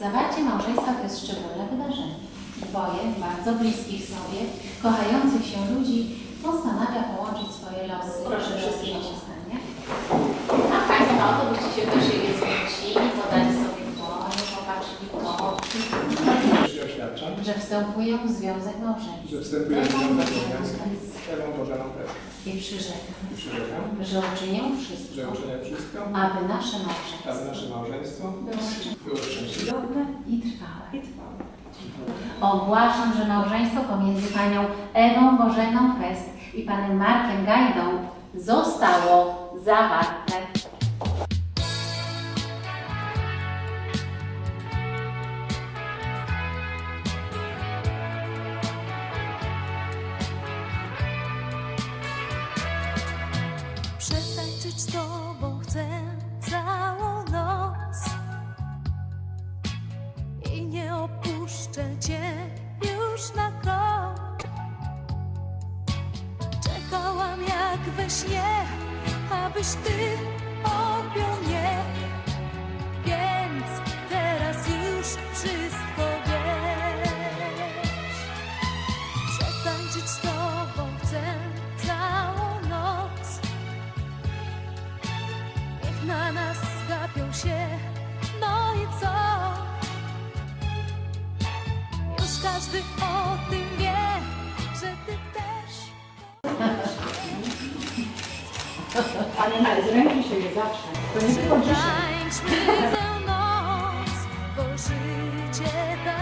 Zawarcie małżeństwa to jest szczególne wydarzenie. Dwoje bardzo bliskich sobie, kochających się ludzi postanawia połączyć swoje losy. Proszę wszystkich o Że oświadczam, że wstępują w związek małżeński. że wstępuję w związek małżeński z Ewą Bożeną Pest. I przyrzekam, I przyrzekam, że uczynię wszystko, że uczynię wszystko, aby nasze aby małżeństwo nasze małżeństwo było szczęśliwe było szczęśliwe. Dobre i trwałe. i trwałe. Ogłaszam, że małżeństwo pomiędzy panią Ewą Bożeną Pest i panem Markiem Gajdą zostało zawarte. Przetańczyć z tobą chcę całą noc. I nie opuszczę cię już na krok. Czekałam jak we śnie, abyś ty na nas gapią się, no i co? Już każdy o tym wie, że ty też Ale nie, z ręki się nie zacznie. To nie tylko dzisiaj. Tańczmy tę noc, bo życie tak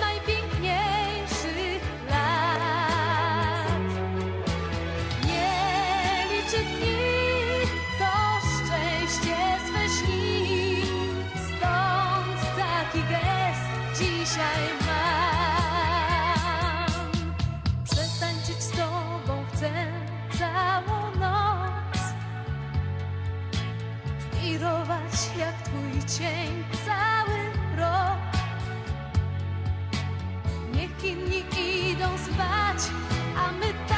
najpiękniejszych lat. Nie liczy dni, to szczęście swe śni. Stąd taki gest dzisiaj mam. Przetańczyć z tobą chcę całą noc. Wirować jak twój cień Inni idą spać, a my tak.